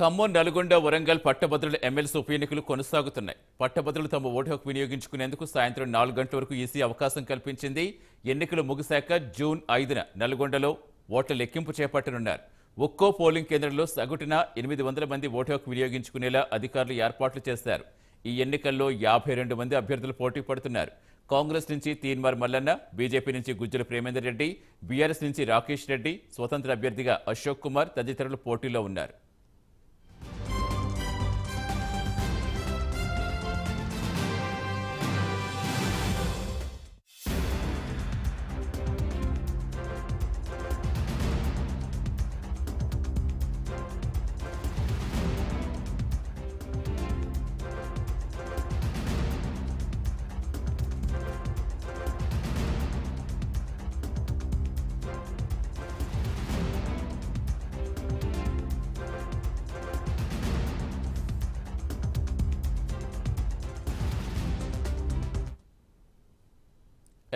ఖమ్మం నల్గొండ వరంగల్ పట్టభద్రుల ఎమ్మెల్సీ ఉప ఎన్నికలు కొనసాగుతున్నాయి. పట్టభద్రులు తమ ఓటు హక్కు వినియోగించుకునేందుకు సాయంత్రం నాలుగు గంటల వరకు ఈసీ అవకాశం కల్పించింది. ఎన్నికలు ముగిశాక జూన్ ఐదున నల్గొండలో ఓట్ల లెక్కింపు చేపట్టనున్నారు. ఒక్కో పోలింగ్ కేంద్రంలో సగటున ఎనిమిది వందల మంది ఓటు హక్కు వినియోగించుకునేలా అధికారులు ఏర్పాట్లు చేశారు. ఈ ఎన్నికల్లో యాభై రెండు మంది అభ్యర్థులు పోటీ పడుతున్నారు. కాంగ్రెస్ నుంచి తీన్మార్ మల్లన్న బీజేపీ నుంచి గుజ్జల ప్రేమేందర్ రెడ్డి బీఆర్ఎస్ నుంచి రాకేష్ రెడ్డి స్వతంత్ర అభ్యర్థిగా అశోక్ కుమార్ తదితరులు పోటీలో ఉన్నారు.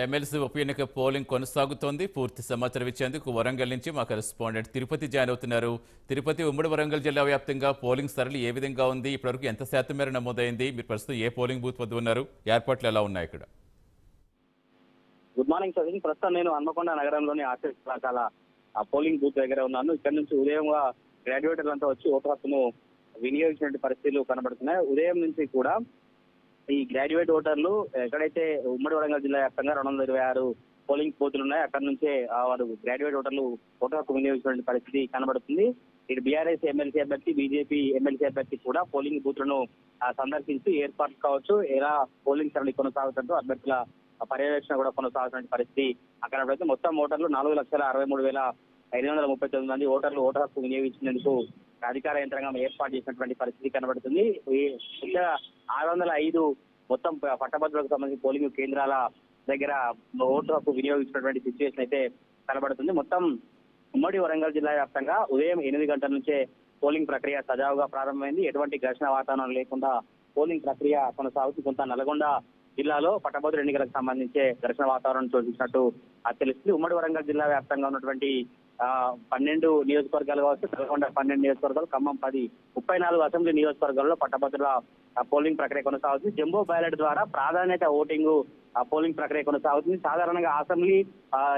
ఎమ్మెల్సీ ఉప ఎన్నిక పోలింగ్ కొనసాగుతోంది. పూర్తి సమాచారం ఇచ్చేందుకు వరంగల్ నుంచి మా కరెస్పాండెంట్ తిరుపతి జాయిన్ అవుతున్నారు. తిరుపతి ఉమ్మడి వరంగల్ జిల్లా వ్యాప్తంగా పోలింగ్ సరళి ఏ విధంగా ఉంది? ఇప్పటివరకు ఎంత శాతం మేర నమోదైంది? మీరు ప్రస్తుతం ఏ పోలింగ్ బూత్ వద్ద ఉన్నారు? ఏర్పాట్లు ఎలా ఉన్నాయి ఇక్కడ? గుడ్ మార్నింగ్ సచిన్ ప్రస్తుతం నేను హన్మకొండ నగరంలోని ఆర్టీసీ రకాల పోలింగ్ బూత్ దగ్గర ఉన్నాను. ఇక్కడ నుంచి ఉదయంగా గ్రాడ్యుయేటర్లంతా వచ్చి ఓటు హక్కును వినియోగించిన పరిస్థితులు కనబడుతున్నాయి. ఉదయం నుంచి కూడా ఈ గ్రాడ్యుయేట్ ఓటర్లు ఎక్కడైతే ఉమ్మడి వరంగల్ జిల్లా వ్యాప్తంగా రెండు వందల ఇరవై ఆరు పోలింగ్ బూతులు ఉన్నాయి అక్కడ నుంచే వారు గ్రాడ్యుయేట్ ఓటర్లు ఓటర్ హక్కు వినియోగించినటువంటి పరిస్థితి కనబడుతుంది. ఇటు బీఆర్ఎస్ ఎమ్మెల్సీ అభ్యర్థి బీజేపీ ఎమ్మెల్సీ అభ్యర్థి కూడా పోలింగ్ బూత్లను సందర్శిస్తూ సందర్శించి ఏర్పాట్లు కావచ్చు. ఎలా పోలింగ్ సరళి కొనసాగుతుందో అభ్యర్థుల పర్యవేక్షణ కూడా కొనసాగుతున్న పరిస్థితి అక్కడ అయితే మొత్తం ఓటర్లు నాలుగు లక్షల అరవై మూడు వేల ఐదు వందల ముప్పై తొమ్మిది మంది ఓటర్లు ఓటర్ హక్కు వినియోగించినందుకు అధికార యంత్రాంగం ఏర్పాటు చేసినటువంటి పరిస్థితి కనబడుతుంది. ఈ ఇక్కడ ఆరు వందల ఐదు మొత్తం పట్టభద్రులకు సంబంధించిన పోలింగ్ కేంద్రాల దగ్గర ఓటు హక్కు వినియోగించినటువంటి సిచ్యువేషన్ అయితే కనబడుతుంది. మొత్తం ఉమ్మడి వరంగల్ జిల్లా వ్యాప్తంగా ఉదయం ఎనిమిది గంటల నుంచే పోలింగ్ ప్రక్రియ సజావుగా ప్రారంభమైంది. ఎటువంటి ఘర్షణ వాతావరణం లేకుండా పోలింగ్ ప్రక్రియ కొనసాగుతూ కొంత నల్గొండ జిల్లాలో పట్టభద్రుల ఎన్నికలకు సంబంధించే ఘర్షణ వాతావరణం చూసినట్టు అది తెలుస్తుంది. ఉమ్మడి వరంగల్ జిల్లా వ్యాప్తంగా ఉన్నటువంటి పన్నెండు నియోజకవర్గాలు కావచ్చు నల్గొండ పన్నెండు నియోజకవర్గాలు ఖమ్మం పది ముప్పై నాలుగు అసెంబ్లీ నియోజకవర్గాల్లో పట్టభద్రుల పోలింగ్ ప్రక్రియ కొనసాగుతుంది. జంబో బ్యాలెట్ ద్వారా ప్రాధాన్యత ఓటింగ్ పోలింగ్ ప్రక్రియ కొనసాగుతుంది. సాధారణంగా అసెంబ్లీ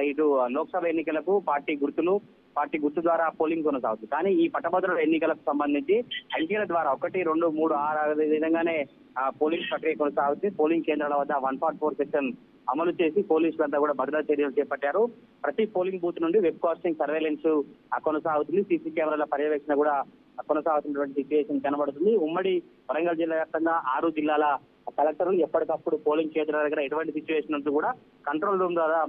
ఇటు లోక్సభ ఎన్నికలకు పార్టీ గుర్తులు పార్టీ గుర్తు ద్వారా పోలింగ్ కొనసాగుతుంది. కానీ ఈ పట్టభద్రుల ఎన్నికలకు సంబంధించి అంకెల ద్వారా ఒకటి రెండు మూడు ఆరు అదే విధంగానే పోలింగ్ ప్రక్రియ కొనసాగుతుంది. పోలింగ్ కేంద్రాల వద్ద వన్ ఫార్ట్ ఫోర్ సెక్షన్ అమలు చేసి పోలీసులంతా కూడా భద్రతా చర్యలు చేపట్టారు. ప్రతి పోలింగ్ బూత్ నుండి వెబ్ కాస్టింగ్ సర్వేలెన్స్ కొనసాగుతుంది. సీసీ కెమెరాల పర్యవేక్షణ కూడా కొనసాగుతున్నటువంటి సిచ్యువేషన్ కనబడుతుంది. ఉమ్మడి వరంగల్ జిల్లా వ్యాప్తంగా ఆరు జిల్లాల కలెక్టర్లు ఎప్పటికప్పుడు పోలింగ్ కేంద్రాల దగ్గర ఎటువంటి సిచ్యువేషన్ ఉంటూ కూడా కంట్రోల్ రూమ్ ద్వారా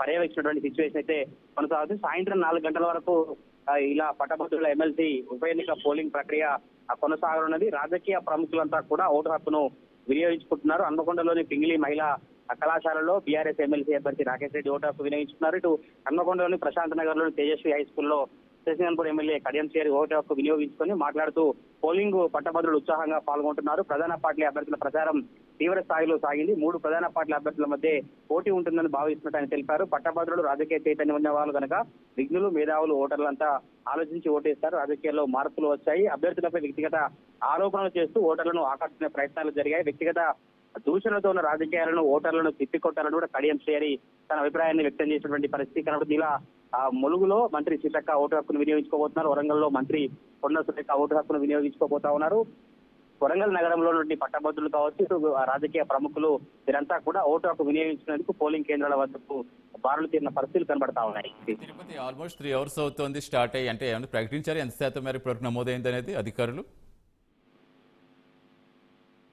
పర్యవేక్షించినటువంటి సిచ్యువేషన్ అయితే కొనసాగుతుంది. సాయంత్రం నాలుగు గంటల వరకు ఇలా పట్టభద్రుల ఎమ్మెల్సీ ఉప ఎన్నిక పోలింగ్ ప్రక్రియ కొనసాగనున్నది. రాజకీయ ప్రముఖులంతా కూడా ఓటు హక్కును వినియోగించుకుంటున్నారు. హన్మకొండలోని పింగిలి మహిళా కళాశాలలో బీఆర్ఎస్ ఎమ్మెల్సీ అభ్యర్థి రాకేష్ రెడ్డి ఓటు హక్కు వినియోగించుకున్నారు. ఇటు హన్మకొండలోని ప్రశాంత్ నగర్లోని తేజస్వి హై స్కూల్లో శశిగన్పూర్ ఎమ్మెల్యే కడియం చేరి ఓటు హక్కు వినియోగించుకొని మాట్లాడుతూ పోలింగ్ పట్టభద్రులు ఉత్సాహంగా పాల్గొంటున్నారు. ప్రధాన పార్టీ అభ్యర్థుల ప్రచారం తీవ్ర స్థాయిలో సాగింది. మూడు ప్రధాన పార్టీల అభ్యర్థుల మధ్య పోటీ ఉంటుందని భావిస్తున్నట్టు ఆయన తెలిపారు. పట్టభద్రులు రాజకీయ చైతన్యం ఉన్న వాళ్ళు కనుక విఘ్నులు మేధావులు ఓటర్లంతా ఆలోచించి ఓటేస్తారు. రాజకీయాల్లో మార్పులు వచ్చాయి. అభ్యర్థులపై వ్యక్తిగత ఆరోపణలు చేస్తూ ఓటర్లను ఆకర్షించే ప్రయత్నాలు జరిగాయి. వ్యక్తిగత దూషణతో ఉన్న రాజకీయాలను ఓటర్లను తిప్పికొట్టాలని కూడా కడియం చేరి తన అభిప్రాయాన్ని వ్యక్తం చేసినటువంటి పరిస్థితి కనబడుతుంది. ఇలా ఆ ములుగులో మంత్రి సీతక్క ఓటు హక్కును వినియోగించుకోబోతున్నారు. వరంగల్లో మంత్రి కొండ సురేఖ ఓటు హక్కును వినియోగించుకోబోతా ఉన్నారు. వరంగల్ నగరంలో నుండి పట్టభద్రులు కావచ్చు రాజకీయ ప్రముఖులు వీరంతా కూడా ఓటు హక్కు వినియోగించినందుకు పోలింగ్ కేంద్రాల వద్దకు బారులు తీరిన పరిస్థితులు కనబడతా ఉన్నాయి. తిరుపతి ఆల్మోస్ట్ త్రీ అవర్స్ అవుతోంది స్టార్ట్ అయ్యి అంటే ఏమైనా ప్రకటించారు? ఎంత శాతం మేర ఇప్పటివరకు నమోదైంది అనేది అధికారులు?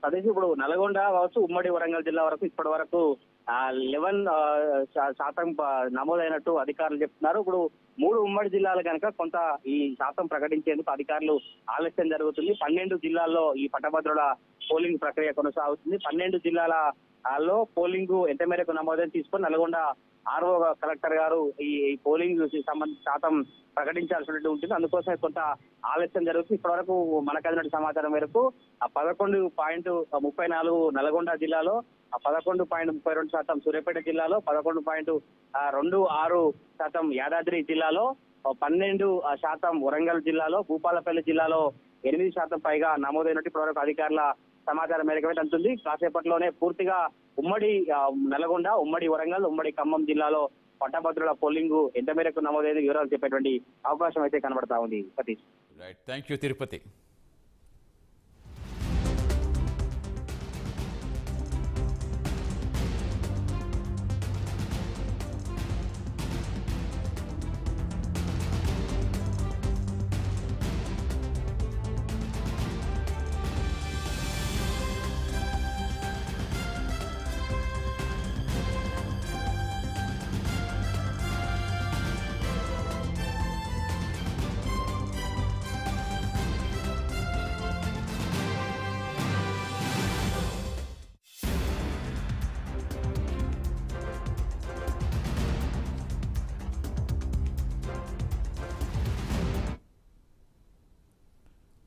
సతీష్ ఇప్పుడు నల్గొండ కావచ్చు ఉమ్మడి వరంగల్ జిల్లా వరకు ఇప్పటి వరకు లెవెన్ శాతం నమోదైనట్టు అధికారులు చెప్తున్నారు. ఇప్పుడు మూడు ఉమ్మడి జిల్లాలు కనుక కొంత ఈ శాతం ప్రకటించేందుకు అధికారులు ఆలస్యం జరుగుతుంది. పన్నెండు జిల్లాల్లో ఈ పట్టభద్రుల పోలింగ్ ప్రక్రియ కొనసాగుతుంది. పన్నెండు జిల్లాలలో పోలింగ్ ఎంత మేరకు నమోదని తీసుకొని నల్గొండ ఆర్ఓ కలెక్టర్ గారు ఈ పోలింగ్ సంబంధించి శాతం ప్రకటించాల్సినట్టు ఉంటుంది. అందుకోసం కొంత ఆలస్యం జరుగుతుంది. ఇప్పటివరకు మనకు అందిన సమాచారం మేరకు ఆ పదకొండు పాయింట్ ముప్పై నాలుగు నల్గొండ జిల్లాలో పదకొండు పాయింట్ ముప్పై రెండు శాతం సూర్యాపేట జిల్లాలో పదకొండు పాయింట్ రెండు ఆరు శాతం యాదాద్రి జిల్లాలో పన్నెండు శాతం వరంగల్ జిల్లాలో భూపాలపల్లి జిల్లాలో ఎనిమిది శాతం పైగా నమోదైనట్టు ఇప్పటివరకు అధికారుల సమాచారం మేరకు అయితే అందుతుంది. కాసేపట్లోనే పూర్తిగా ఉమ్మడి నల్గొండ ఉమ్మడి వరంగల్ ఉమ్మడి ఖమ్మం జిల్లాలో పట్టభద్రుల పోలింగ్ ఎంత మేరకు నమోదైంది వివరాలు చెప్పేటువంటి అవకాశం అయితే కనబడతా ఉంది. Satish. Right thank you Tirupati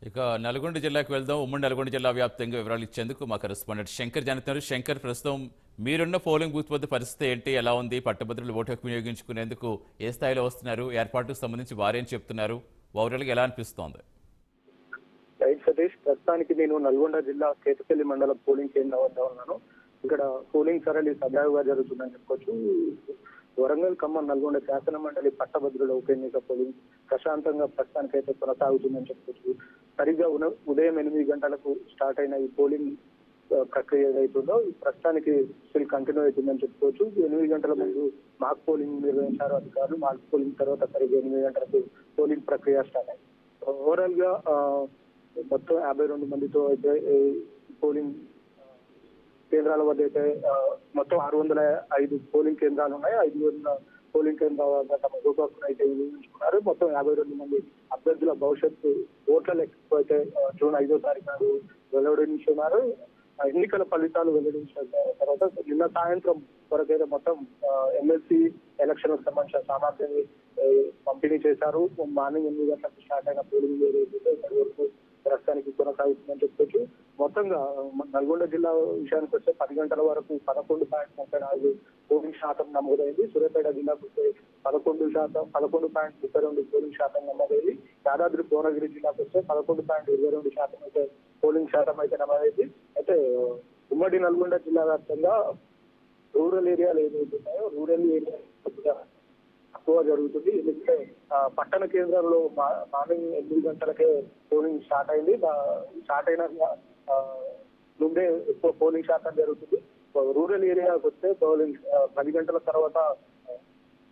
ఇక నల్గొండ జిల్లాకు వెళ్దాం. ఉమ్మడి నల్గొండ జిల్లా వ్యాప్తంగా వివరాలు ఇచ్చేందుకు మా కరెస్పాండెంట్ శంకర్ జరుగుతున్నారు శంకర్ ప్రస్తుతం మీరున్న పోలింగ్ బూత్ వద్ద పరిస్థితి ఏంటి? ఎలా ఉంది? పట్టభద్రులు ఓటు హక్కు వినియోగించుకునేందుకు ఏ స్థాయిలో వస్తున్నారు? ఏర్పాటుకు సంబంధించి వారేం చెప్తున్నారు? ఓవరాల్గా ఎలా అనిపిస్తోంది? రైట్ సతీష్ ప్రస్తుతానికి నేను నల్గొండ జిల్లా కేతపల్లి మండలం పోలింగ్ కేంద్రం వద్ద ఉన్నాను. ఇక్కడ పోలింగ్ సరళి సజావుగా జరుగుతుందని చెప్పుకోవచ్చు. వరంగల్ ఖమ్మం నల్గొండ శాసన మండలి పట్టభద్రుల ఉప ఎన్నిక పోలింగ్ ప్రశాంతంగా ప్రస్తుతానికైతే కొనసాగుతుందని చెప్పుకోవచ్చు. సరిగ్గా ఉదయం ఎనిమిది గంటలకు స్టార్ట్ అయిన ఈ పోలింగ్ ప్రక్రియ ఏదైతుందో ప్రస్తుతానికి స్టిల్ కంటిన్యూ అవుతుందని చెప్పుకోవచ్చు. ఎనిమిది గంటల ముందు మాక్ పోలింగ్ నిర్వహించారు అధికారులు. మాక్ పోలింగ్ తర్వాత సరిగ్గా ఎనిమిది గంటలకు పోలింగ్ ప్రక్రియ స్టార్ట్ అయింది. ఓవరాల్గా మొత్తం యాభై రెండు మందితో అయితే పోలింగ్ కేంద్రాల వద్ద అయితే మొత్తం ఆరు వందల ఐదు పోలింగ్ కేంద్రాలు ఉన్నాయి. ఐదు వందల పోలింగ్ కేంద్రాల తమ ఓటు అయితే వినియోగించుకున్నారు మొత్తం యాభై రెండు మంది అభ్యర్థుల భవిష్యత్తు ఓట్ల లెక్కకు అయితే జూన్ ఐదో తారీఖు నాడు వెల్లడించున్నారు. ఎన్నికల ఫలితాలు వెల్లడించిన తర్వాత నిన్న సాయంత్రం వరకైతే మొత్తం ఎమ్మెల్సీ ఎలక్షన్ సంబంధించిన సామాగ్రిని పంపిణీ చేశారు. మార్నింగ్ ఎనిమిది గంటలకు స్టార్ట్ అయిన పోలింగ్ ఏదైతే ఇప్పటి వరకు ప్రస్తుతానికి కొనసాగుతుందని చెప్పొచ్చు మొత్తంగా మన నల్గొండ జిల్లా విషయానికి వస్తే పది గంటల వరకు పదకొండు పాయింట్ ముప్పై నాలుగు పోలింగ్ శాతం నమోదైంది. సూర్యాపేట జిల్లాకు వస్తే పదకొండు శాతం పదకొండు పాయింట్ ముప్పై రెండు పోలింగ్ శాతం నమోదైంది. యాదాద్రి భువనగిరి జిల్లాకు వస్తే పదకొండు పాయింట్ ఇరవై రెండు శాతం అయితే పోలింగ్ శాతం అయితే నమోదైంది. అయితే ఉమ్మడి నల్గొండ జిల్లా వ్యాప్తంగా రూరల్ ఏరియాలు ఏదైతే ఉన్నాయో రూరల్ ఏరియా తక్కువ జరుగుతుంది. ఎందుకంటే పట్టణ కేంద్రాల్లో మా- మార్నింగ్ ఎనిమిది గంటలకే పోలింగ్ స్టార్ట్ అయింది. స్టార్ట్ అయిన ముందే ఎక్కువ పోలింగ్ శాతం జరుగుతుంది. రూరల్ ఏరియాకి వస్తే పోలింగ్ పది గంటల తర్వాత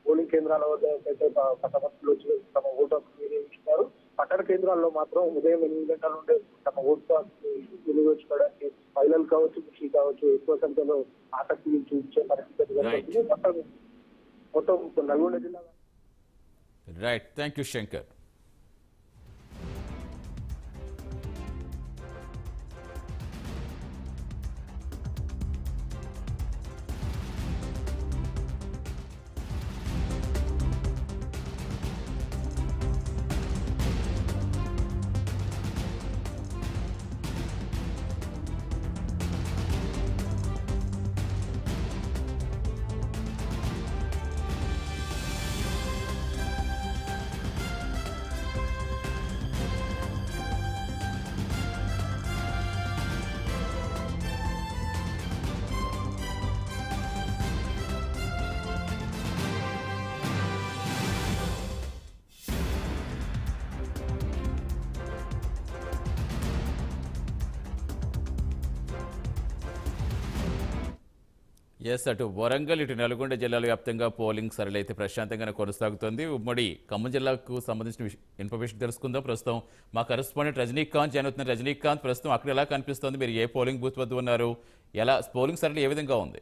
పోలింగ్ కేంద్రాల వద్ద అయితే ప- పట్టభద్రులు వచ్చి తమ ఓటు హక్కు వినియోగించుకున్నారు. పట్టణ కేంద్రాల్లో మాత్రం ఉదయం ఎనిమిది గంటల నుండి తమ ఓటు హక్కు వినియోగించుకోవడానికి మహిళలు కావచ్చు పురుషులు కావచ్చు ఎక్కువ సంఖ్యలో ఆసక్తి చూపించే పరిస్థితి. మొత్తం మొత్తం నల్గొండ జిల్లా. Right thank you Shankar yes అటు వరంగల్ ఇటు నల్గొండ జిల్లాల వ్యాప్తంగా పోలింగ్ సరళైతే ప్రశాంతంగానే కొనసాగుతోంది. ఉమ్మడి ఖమ్మం జిల్లాకు సంబంధించిన విష- ఇన్ఫర్మేషన్ తెలుసుకుందాం. ప్రస్తుతం మా కరెస్పాండెంట్ రజనీకాంత్ జాయిన్ అవుతున్న రజనీకాంత్ ప్రస్తుతం అక్కడ ఎలా కనిపిస్తోంది? మీరు ఏ పోలింగ్ బూత్ వద్ద ఉన్నారు? ఎలా పోలింగ్ సరళి ఏ విధంగా ఉంది?